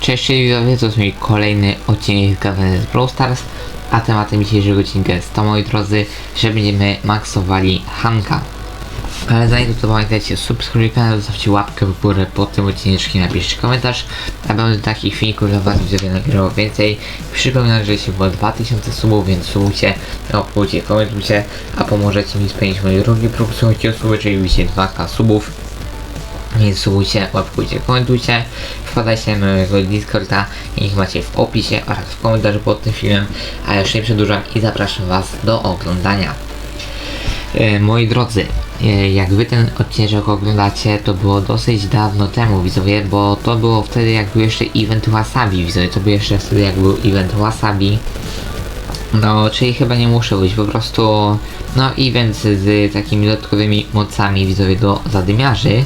Cześć widzowie, to jest mój kolejny odcinek z Gaweny z Brawl Stars, a tematem dzisiejszego odcinka jest to, moi drodzy, że będziemy maksowali Hanka. Ale zanim to pamiętajcie, subskrybujcie kanał, zostawcie łapkę w górę pod tym odcineczkiem, napiszcie komentarz, a będę takich filmików dla was widzowie nagrywał więcej. Przypominam, że się było 2000 subów, więc subujcie, obchódźcie, komentujcie, a pomożecie mi spełnić moje drugi próg, słuchajcie suby, czyli widzicie 2k subów. Więc subujcie, łapkujcie, komentujcie, wpadajcie na mojego Discorda, link macie w opisie oraz w komentarzu pod tym filmem, a już nie przedłużam i zapraszam was do oglądania. E, moi drodzy, jak wy ten odcinek oglądacie, to było dosyć dawno temu, widzowie, bo to było wtedy jak był jeszcze event Wasabi, widzowie, to był jeszcze wtedy jak był event Wasabi. No, czyli chyba nie muszę być, po prostu no event z takimi dodatkowymi mocami widzowie do zadymiarzy.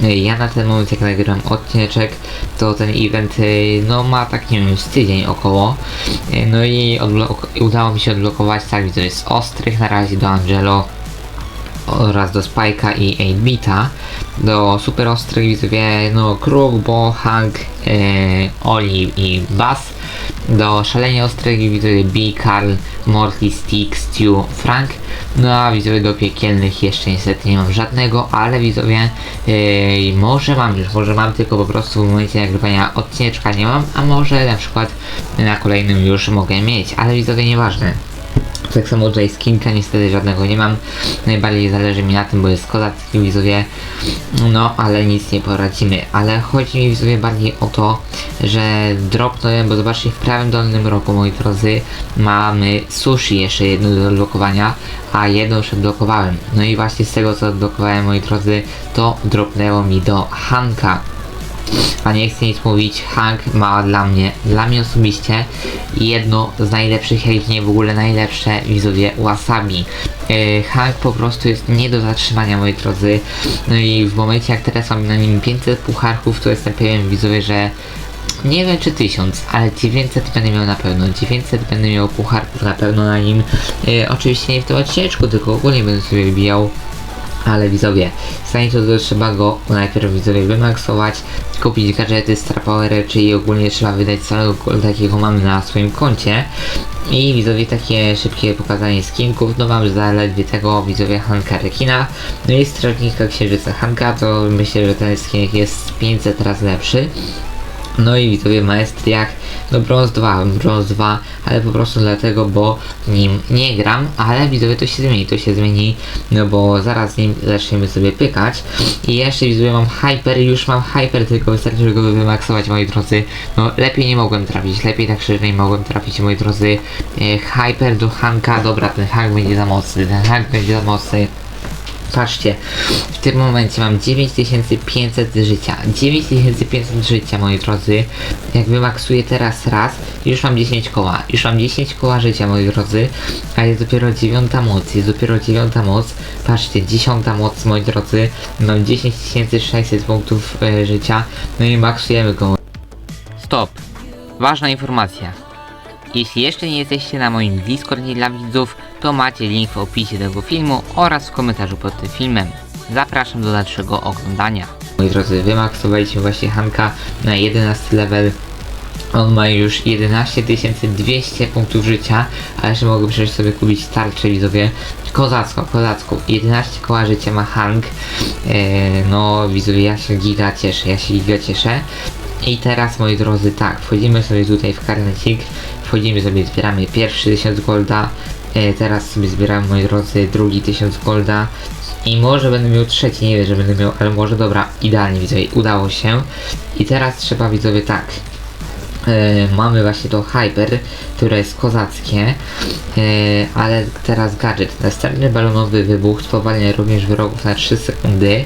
Ja na ten moment jak nagrywam odcineczek, to ten event y, no ma tak nie wiem, z tydzień około. No i udało mi się odblokować tak widzowie z ostrych na razie do Angelo oraz do Spike'a i 8-bita. Do super ostrych widzowie, no Kruk, Bo, Hank, e, Oli i Bass. Do szalenie ostrych widzowie B, Karl, Morty, Stick, Stu, Frank. No a widzowie do piekielnych jeszcze niestety nie mam żadnego, ale widzowie e, może mam już, może mam tylko po prostu w momencie nagrywania odcineczka nie mam, a może na przykład na kolejnym już mogę mieć, ale widzowie nieważne. Tak samo tutaj skinka niestety żadnego nie mam. Najbardziej zależy mi na tym, bo jest kozacki widzowie. No, ale nic nie poradzimy. Ale chodzi mi widzowie bardziej o to, że dropnąłem, bo zobaczcie w prawym dolnym roku, moi drodzy, mamy sushi jeszcze jedno do odblokowania, a jedno już odblokowałem. No i właśnie z tego co odblokowałem, moi drodzy, to dropnęło mi do Hanka. A nie chcę nic mówić, Hank ma dla mnie, dla mnie osobiście jedno z najlepszych, jak nie w ogóle najlepsze widzowie wasabi. Yy, Hank po prostu jest nie do zatrzymania moi drodzy. No i w momencie jak teraz mam na nim 500 pucharków, to jestem pewien widzowie, że nie wiem czy 1000, ale 900 będę miał na pewno. 900 będę miał pucharków na pewno na nim. Yy, oczywiście nie w tym odcineczku, tylko ogólnie będę sobie wybijał ale widzowie, zanim to, to trzeba go najpierw widzowie wymaksować, kupić gadżety, star powery, czyli ogólnie trzeba wydać całego golda, jakiego mamy na swoim koncie. I widzowie takie szybkie pokazanie skinków, no mam zaledwie tego widzowie Hanka Rekina, no i strażnika księżyca Hanka, to myślę, że ten skinek jest 500 razy lepszy. No i widzowie maestriach, no brąz 2, brąz 2, ale po prostu dlatego, bo nim nie gram, ale widzowie to się zmieni, to się zmieni, no bo zaraz z nim zaczniemy sobie pykać. I jeszcze widzowie mam hyper, już mam hyper, tylko wystarczy, żeby go wymaksować moi drodzy, no lepiej nie mogłem trafić, lepiej tak szczerze nie mogłem trafić moi drodzy, e, hyper do Hanka, dobra ten Hank będzie za mocny, ten Hank będzie za mocny, Patrzcie, w tym momencie mam 9500 życia. 9500 życia, moi drodzy. Jak wymaksuję teraz raz, już mam 10 koła. Już mam 10 koła życia, moi drodzy. A jest dopiero 9 moc. Jest dopiero 9 moc. Patrzcie, 10 moc, moi drodzy. Mam 10600 punktów e, życia. No i maksujemy go. Stop. Ważna informacja. Jeśli jeszcze nie jesteście na moim Discordzie dla widzów, to macie link w opisie tego filmu oraz w komentarzu pod tym filmem. Zapraszam do dalszego oglądania. Moi drodzy, wymaksowaliśmy właśnie Hanka na 11 level. On ma już 11 200 punktów życia, a jeszcze mogę przecież sobie kupić tarczę widzowie. Kozacko, kozacko. 11 koła życia ma Hank. Eee, no widzowie, ja się giga cieszę, ja się giga cieszę. I teraz moi drodzy, tak, wchodzimy sobie tutaj w karnecik, wchodzimy sobie, zbieramy pierwszy 1000 golda, e, teraz sobie zbieramy moi drodzy drugi 1000 golda. I może będę miał trzeci, nie wiem, że będę miał, ale może dobra, idealnie widzowie, udało się. I teraz trzeba widzowie tak, e, mamy właśnie to Hyper, które jest kozackie, e, ale teraz gadżet. Następny balonowy wybuch spowalnia również wrogów na 3 sekundy.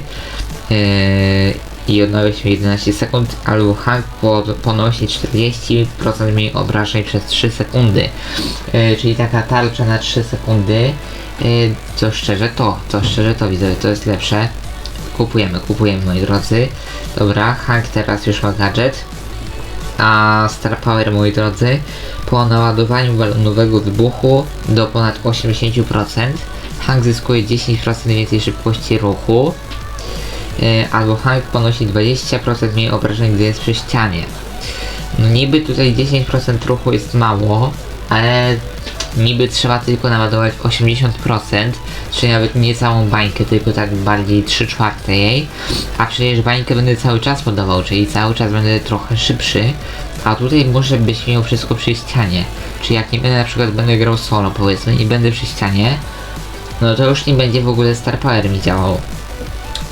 E, i odnawia się 11 sekund, albo Hank po, ponosi 40% mniej obrażeń przez 3 sekundy. E, czyli taka tarcza na 3 sekundy. E, co szczerze to, co szczerze to widzę, to jest lepsze. Kupujemy, kupujemy moi drodzy. Dobra, Hank teraz już ma gadżet a Star Power, moi drodzy, po naładowaniu balonowego wybuchu do ponad 80%, Hank zyskuje 10% więcej szybkości ruchu. E, albo Hank ponosi 20% mniej obrażeń, gdy jest przy ścianie. No niby tutaj 10% ruchu jest mało, ale niby trzeba tylko naładować 80%, czyli nawet nie całą bańkę, tylko tak bardziej 3 czwarte jej, a przecież bańkę będę cały czas podawał, czyli cały czas będę trochę szybszy, a tutaj może być mimo wszystko przy ścianie, czy jak nie będę na przykład będę grał solo powiedzmy i będę przy ścianie, no to już nie będzie w ogóle Star Power mi działał.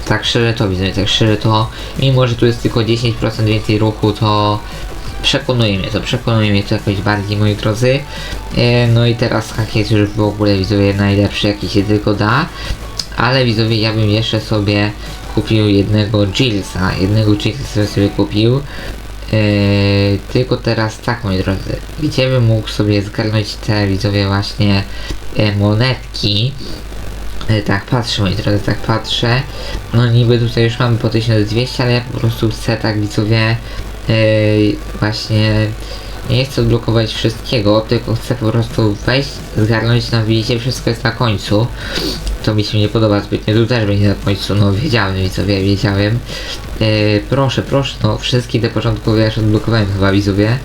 Tak szczerze to widzę, tak szczerze to, mimo że tu jest tylko 10% więcej ruchu, to przekonuje mnie to, przekonuje mnie to jakoś bardziej, moi drodzy. E, no i teraz hak jest już w ogóle, widzowie, najlepszy jaki się tylko da. Ale widzowie, ja bym jeszcze sobie kupił jednego Jillsa, jednego Jillsa sobie kupił. E, tylko teraz tak, moi drodzy, gdzie bym mógł sobie zgarnąć te, widzowie, właśnie e, monetki. E, Tak, patrzę, moi drodzy, tak patrzę. No niby tutaj już mamy po 1200, ale ja po prostu chcę tak widzowie e, właśnie nie chcę odblokować wszystkiego, tylko chcę po prostu wejść, zgarnąć, no widzicie, wszystko jest na końcu. To mi się nie podoba zbytnio, tu też będzie na końcu, no wiedziałem widzowie, wiedziałem. E, proszę, proszę, no wszystkie te początkowe już odblokowałem chyba widzowie.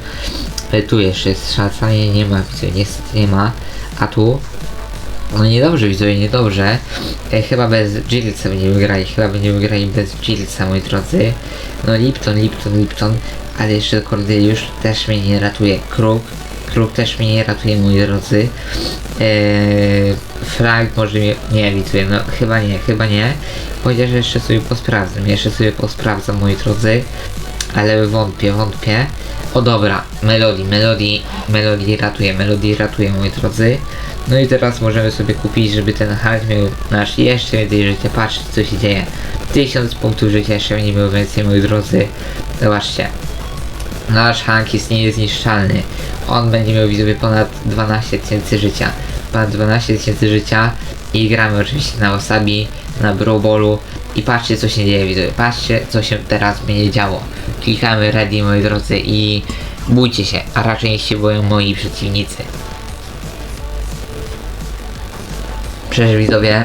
E, tu jeszcze jest szansa, nie, nie ma widzowie, niestety nie ma. A tu no niedobrze widzowie, niedobrze. E, chyba bez Jillsa będziemy grali, chyba będziemy grali bez Jillsa, moi drodzy. No Lipton, Lipton, Lipton, ale jeszcze Cordeliusz też mnie nie ratuje. Kruk, Kruk też mnie nie ratuje, moi drodzy. Eee, Frank może mnie... Nie, widzowie, no chyba nie, chyba nie. Chociaż jeszcze sobie posprawdzam, jeszcze sobie posprawdzam, moi drodzy. Ale wątpię, wątpię. O dobra, Melody, Melody, Melody ratuje, Melody ratuje, moi drodzy. No i teraz możemy sobie kupić, żeby ten Hulk miał nasz jeszcze więcej życia. Patrzcie co się dzieje. 1000 punktów życia jeszcze będzie miał więcej, moi drodzy. Zobaczcie. Nasz Hank jest niezniszczalny. On będzie miał widzowie ponad 12 tysięcy życia. Ponad 12 tysięcy życia. I gramy oczywiście na Wasabi, na Brobolu. I patrzcie co się dzieje widzowie. Patrzcie co się teraz będzie działo. Klikamy ready moi drodzy i bójcie się, a raczej niech się boją moi przeciwnicy. Przecież widzowie,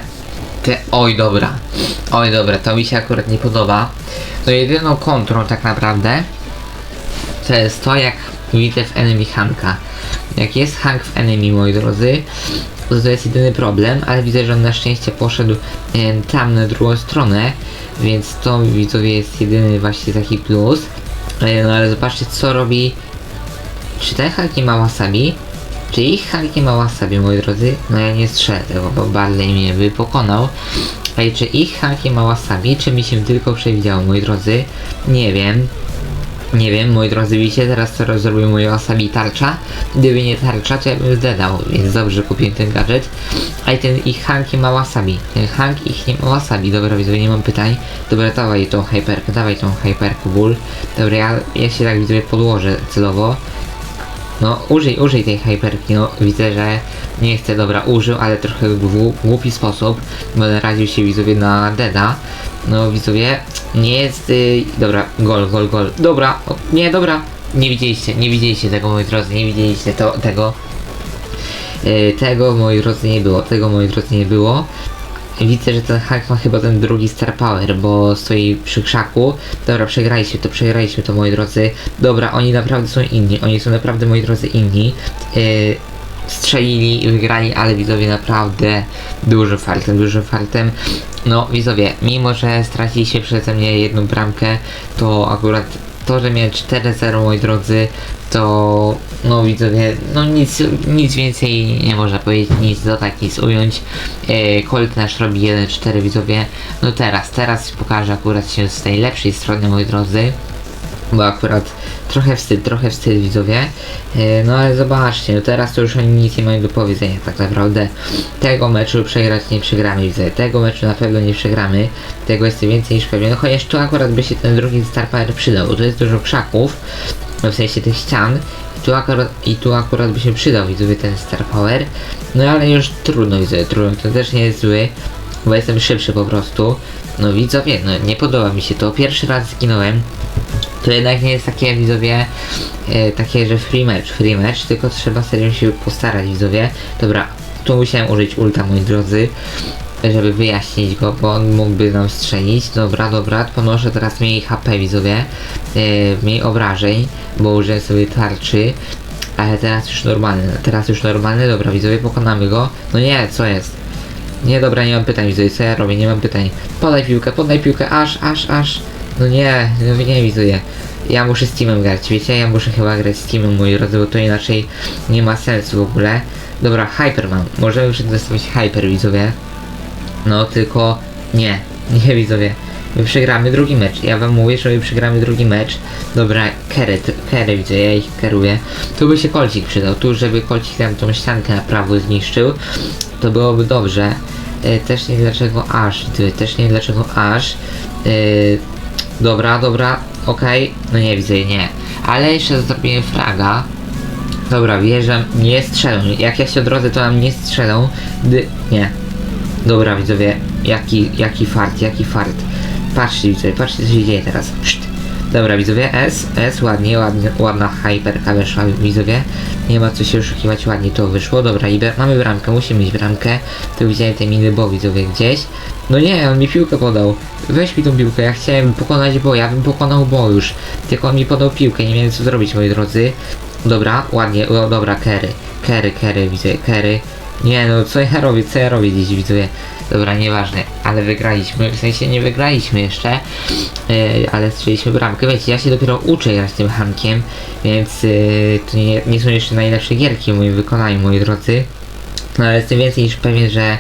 te, oj dobra, oj dobra, to mi się akurat nie podoba. No jedyną kontrą tak naprawdę to jest to jak widzę w enemy Hanka. Jak jest Hank w enemy moi drodzy, to jest jedyny problem, ale widzę, że on na szczęście poszedł e, tam na drugą stronę, więc to widzowie jest jedyny właśnie taki plus. E, no ale zobaczcie co robi czy ten Hulk nie ma wasabi? Czy ich Hulk nie ma wasabi, moi drodzy? No ja nie strzelę tego, bo Barley mnie by pokonał. Ej, czy ich Hulk nie ma wasabi? Czy mi się tylko przewidziało, moi drodzy? Nie wiem. Nie wiem, moi drodzy, widzicie, teraz co zrobił moje wasabi tarcza. Gdyby nie tarcza, to ja bym zdedał, więc dobrze kupiłem ten gadżet. A i ten ich Hank nie ma wasabi. Ten Hank ich nie ma wasabi. Dobra, widzowie, nie mam pytań. Dobra, dawaj tą hyperkę, dawaj tą hyperkę ból. Dobra, ja, ja się tak widzowie podłożę celowo. No, użyj, użyj tej hyperki, no widzę, że nie chcę, dobra, użył, ale trochę w głupi sposób, bo naraził się widzowie na Deda. No widzowie, nie jest, y, dobra, gol, gol, gol, dobra, o, nie, dobra, nie widzieliście, nie widzieliście tego, moi drodzy, nie widzieliście to, tego, y, tego, moi drodzy, nie było, tego, moi drodzy, nie było. Widzę, że ten hack ma chyba ten drugi Star Power, bo stoi przy krzaku. Dobra, przegraliśmy to, przegraliśmy to, moi drodzy. Dobra, oni naprawdę są inni, oni są naprawdę, moi drodzy, inni. Yy, strzelili i wygrali, ale widzowie naprawdę dużym fartem, dużym fartem. No, widzowie, mimo że straciliście przeze mnie jedną bramkę, to akurat to, że miałem 4-0, moi drodzy, to no widzowie, no nic, nic więcej nie można powiedzieć, nic dodać, nic ująć. E, Colt nasz robi 1-4 widzowie. No teraz, teraz pokażę akurat się z tej lepszej strony, moi drodzy. Bo akurat trochę wstyd, trochę wstyd widzowie. E, no ale zobaczcie, no teraz to już oni nic nie mają do powiedzenia tak naprawdę. Tego meczu przegrać nie przegramy widzowie. Tego meczu na pewno nie przegramy. Tego jest więcej niż pewnie. No chociaż tu akurat by się ten drugi Star Power przydał, bo tu jest dużo krzaków. No w sensie tych ścian. I tu akurat, i tu akurat by się przydał widzowie ten Star Power. No ale już trudno widzowie, trudno. To też nie jest zły. Bo jestem szybszy po prostu. No widzowie, no nie podoba mi się to. Pierwszy raz zginąłem to jednak nie jest takie widzowie, e, takie, że free match, free match, tylko trzeba serio się postarać widzowie. Dobra, tu musiałem użyć ulta moi drodzy. żeby wyjaśnić go, bo on mógłby nam strzelić. Dobra, dobra, ponoszę teraz mniej HP widzowie, yy, mniej obrażeń, bo użyłem sobie tarczy. Ale teraz już normalny, teraz już normalny, dobra widzowie, pokonamy go. No nie, co jest? Nie, dobra, nie mam pytań, widzowie, co ja robię, nie mam pytań. Podaj piłkę, podaj piłkę, aż, aż, aż. No nie, no nie widzowie. Ja muszę z teamem grać, wiecie, ja muszę chyba grać z teamem, moi drodzy, bo to inaczej nie ma sensu w ogóle. Dobra, hyper mam, możemy przetestować hyper, widzowie. No, tylko nie, nie widzowie. My przegramy drugi mecz. Ja wam mówię, że my przegramy drugi mecz. Dobra, kery, kery widzę, ja ich keruję. Tu by się kolcik przydał. Tu, żeby kolcik tam tą ściankę na prawo zniszczył, to byłoby dobrze. E, też nie dlaczego aż, też nie dlaczego aż. Dobra, dobra, okej. No nie widzę, nie. Ale jeszcze zrobiłem fraga. Dobra, wjeżdżam, nie strzelą. Jak ja się odrodzę, to nam nie strzelą. Dy... Nie. Dobra, widzowie, jaki, jaki fart, jaki fart. Patrzcie, widzowie, patrzcie, co się dzieje teraz. Dobra, widzowie, S, S, ładnie, ładnie, ładna hyperka weszła, widzowie. Nie ma co się oszukiwać, ładnie to wyszło. Dobra, i mamy bramkę, musimy mieć bramkę. Tu widziałem te miny bo, widzowie, gdzieś. No nie, on mi piłkę podał. Weź mi tą piłkę, ja chciałem pokonać bo, ja bym pokonał bo już. Tylko on mi podał piłkę, nie miałem co zrobić, moi drodzy. Dobra, ładnie, o, dobra, kery, kery, kery, widzę, kery. Nie no, co ja robię, co ja robię dziś widzowie? Dobra, nieważne, ale wygraliśmy, w sensie nie wygraliśmy jeszcze, yy, ale strzeliśmy bramkę. Wiecie, ja się dopiero uczę grać tym Hankiem, więc yy, to nie, nie są jeszcze najlepsze gierki w moim wykonaniu, moi drodzy. No ale jestem więcej niż pewien, że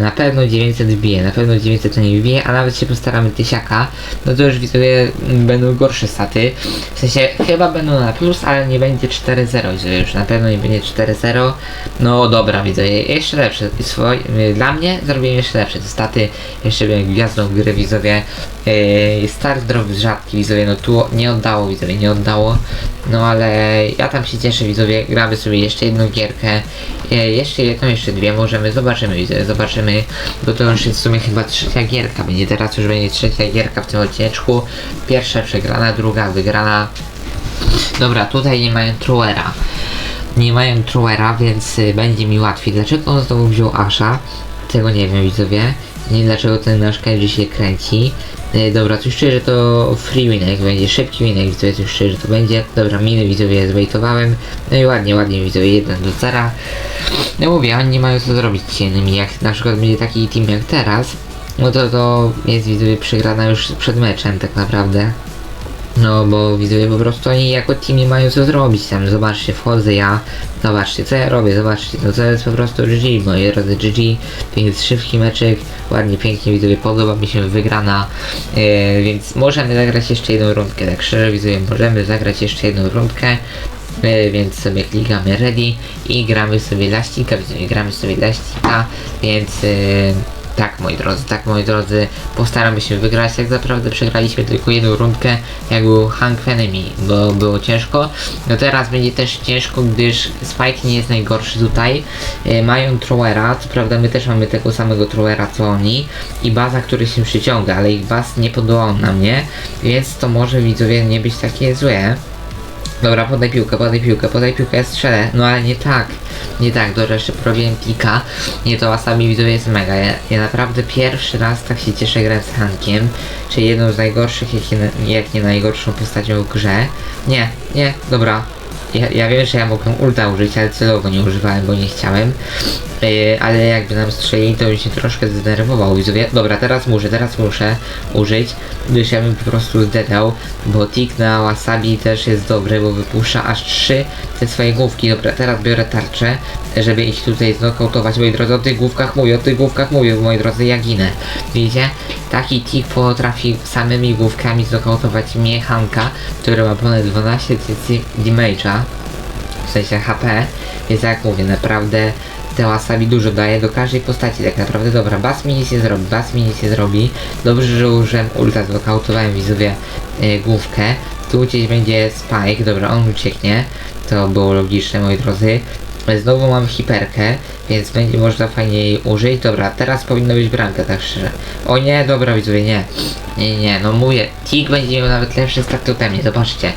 na pewno 900 wbije, na pewno 900 to nie wbije, a nawet się postaramy tysiaka, no to już widzowie będą gorsze staty. W sensie chyba będą na plus, ale nie będzie 4-0, widzowie, już na pewno nie będzie 4-0. No dobra, widzowie, jeszcze lepsze. Dla mnie zrobiłem jeszcze lepsze te staty, jeszcze byłem gwiazdą gry, widzowie. E, start drop rzadki, widzowie, no tu nie oddało, widzowie, nie oddało. No ale ja tam się cieszę, widzowie, gramy sobie jeszcze jedną gierkę, e, jeszcze jedną, jeszcze dwie, możemy, zobaczymy, widzowie, zobaczymy, bo to już jest w sumie chyba trzecia gierka, będzie teraz już będzie trzecia gierka w tym odcineczku, pierwsza przegrana, druga wygrana. Dobra, tutaj nie mają Truera. Nie mają Truera, więc y, będzie mi łatwiej. Dlaczego on znowu wziął Asha? Tego nie wiem, widzowie. Nie wiem dlaczego ten nasz się kręci. E, dobra, czuję, że to free winek będzie, szybki winek, widzowie, czuję, że to będzie. Dobra, miny widzowie zbejtowałem. No i ładnie, ładnie widzowie, 1 do 0. No mówię, oni nie mają co zrobić z innymi, jak na przykład będzie taki team jak teraz, no to to jest widzowie przegrana już przed meczem tak naprawdę. No bo widzowie po prostu oni jako team nie mają co zrobić tam, zobaczcie, wchodzę ja, zobaczcie co ja robię, zobaczcie, no to jest po prostu GG, moi drodzy, GG, jest szybki meczek, ładnie, pięknie widzowie, podoba mi się wygrana, e, więc możemy zagrać jeszcze jedną rundkę, tak szczerze widzowie, możemy zagrać jeszcze jedną rundkę, e, więc sobie klikamy ready i gramy sobie laścika, gramy sobie laścika, więc... E, tak, moi drodzy, tak, moi drodzy, postaramy się wygrać. Jak naprawdę przegraliśmy tylko jedną rundkę, jak był Hank Enemy, bo było ciężko. No teraz będzie też ciężko, gdyż Spike nie jest najgorszy tutaj. E, mają Trowera, co prawda my też mamy tego samego Trowera co oni i baza, który się przyciąga, ale ich baz nie podołał na mnie, więc to może widzowie nie być takie złe. Dobra, podaj piłkę, podaj piłkę, podaj piłkę, ja strzelę. No ale nie tak, nie tak, dobra, jeszcze porobiłem pika. Nie, to wasabi widzowie jest mega. Ja, ja naprawdę pierwszy raz tak się cieszę grać z Hankiem, czyli jedną z najgorszych, jak nie, jak nie najgorszą postacią w grze. Nie, nie, dobra. Ja, wiem, że ja mogłem ulta użyć, ale celowo nie używałem, bo nie chciałem. Yy, ale jakby nam strzeli, to bym się troszkę zdenerwował. Widzowie, dobra, teraz muszę, teraz muszę użyć, gdyż ja bym po prostu zdedał, bo tik na wasabi też jest dobry, bo wypuszcza aż trzy te swoje główki. Dobra, teraz biorę tarczę, żeby ich tutaj znokautować. Moi drodzy, o tych główkach mówię, o tych główkach mówię, moi drodzy, ja ginę. Widzicie? Taki tik potrafi samymi główkami znokautować mnie Hanka, który ma ponad 12 tysięcy damage'a w sensie HP, więc jak mówię, naprawdę te wasabi dużo daje do każdej postaci, tak naprawdę dobra, bas mi nic nie zrobi, bas mi nic nie zrobi, dobrze, że użyłem ulta, znokautowałem widzowie e, główkę, tu gdzieś będzie Spike, dobra, on ucieknie, to było logiczne, moi drodzy, Znowu mam hiperkę, więc będzie można fajnie jej użyć. Dobra, teraz powinna być bramka, tak szczerze. O nie, dobra widzowie, nie. Nie, nie, no mówię, Tik będzie miał nawet lepsze staty ode mnie, zobaczcie.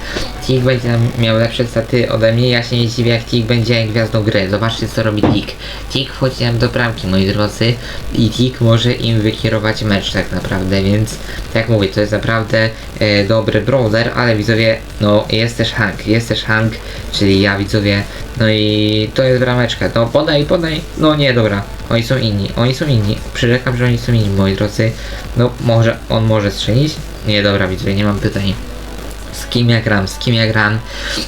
Tik będzie miał lepsze staty ode mnie, ja się nie dziwię jak Tik będzie gwiazdą gry. Zobaczcie co robi Tik. Tik wchodzi nam do bramki, moi drodzy, i Tik może im wykierować mecz tak naprawdę, więc jak mówię, to jest naprawdę e, dobry brawler, ale widzowie, no jest też Hank, jest też Hank, czyli ja widzowie, no i to jest brameczka, no podaj, podaj, no nie, dobra, oni są inni, oni są inni, przyrzekam, że oni są inni, moi drodzy, no może, on może strzelić? Nie, dobra, widzowie, nie mam pytań. Z kim ja gram, z kim ja gram,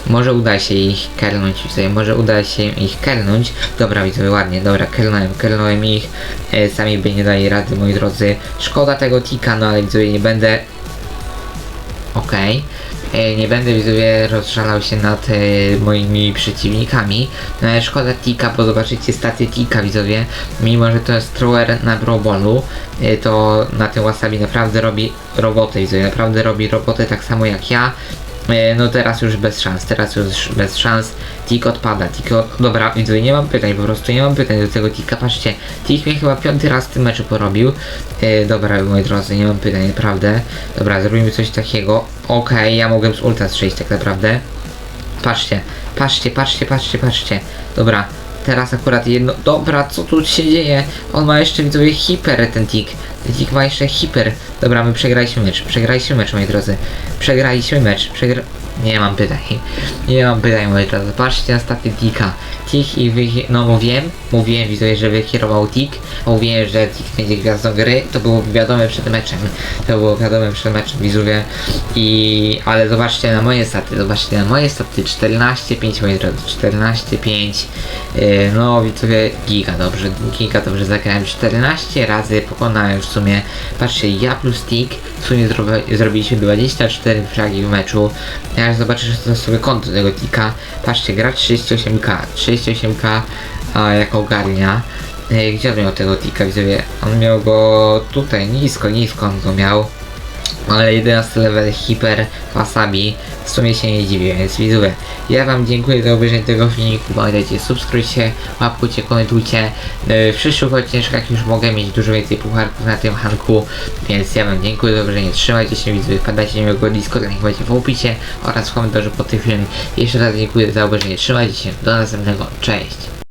może uda się ich kelnąć, widzowie, może uda się ich kelnąć, dobra, widzowie, ładnie, dobra, kelnąłem, kelnąłem ich, e, sami by nie dali rady, moi drodzy, szkoda tego tika, no ale widzowie, nie będę. Okej. E, Nie będę widzowie rozszalał się nad e, moimi przeciwnikami. No szkoda Tika, bo zobaczycie staty Tika widzowie. Mimo, że to jest thrower na Brobolu, e, to na tym Wasabi naprawdę robi robotę widzowie. Naprawdę robi robotę tak samo jak ja. E, No teraz już bez szans, teraz już bez szans. Tik odpada, Tik od... Dobra, widzowie, nie mam pytań, po prostu nie mam pytań do tego Tika. Patrzcie, Tik mnie chyba piąty raz w tym meczu porobił. E, dobra, moi drodzy, nie mam pytań, naprawdę. Dobra, zrobimy coś takiego. Okej, ja mogłem z ulta strzelić tak naprawdę. Patrzcie, patrzcie, patrzcie, patrzcie, patrzcie. Dobra, teraz akurat jedno... Dobra, co tu się dzieje? On ma jeszcze, widzowie, hiper ten Tik. Ten Tik ma jeszcze hiper. Dobra, my przegraliśmy mecz, przegraliśmy mecz, moi drodzy. Przegraliśmy mecz, przegra... Nie mam pytań. Nie mam pytań, moi drodzy. Patrzcie na staty Tika. Tik i wy... No mówiłem, mówiłem widzowie, że wykierował Tik. Mówiłem, że Tik będzie gwiazdą gry. To było wiadome przed meczem. To było wiadome przed meczem, widzowie. I... Ale zobaczcie na moje staty, zobaczcie na moje staty. 14-5, moi drodzy. 14-5. Yy, no widzowie, giga dobrze. Giga dobrze zagrałem. 14 razy pokonałem w sumie. Patrzcie, ja plus Tik. W sumie zrobi, zrobiliśmy 24 fragi w meczu. Ja że to sobie konto tego Tika. Patrzcie, gra 38k. 38k a, jako ogarnia. Gdzie on miał tego tika, widzowie? On miał go tutaj, nisko, nisko on go miał. Ale 11 level hiper wasabi w sumie się nie dziwię, więc widzowie ja wam dziękuję za obejrzenie tego filmiku, pamiętajcie subskrybujcie, łapkujcie, komentujcie. E, w przyszłych odcinkach już mogę mieć dużo więcej pucharków na tym hanku, więc ja wam dziękuję za obejrzenie, trzymajcie się widzowie, wpadajcie na mojego Discorda, niech będzie w opisie oraz w komentarzu pod tym filmem. Jeszcze raz dziękuję za obejrzenie, trzymajcie się, do następnego, cześć!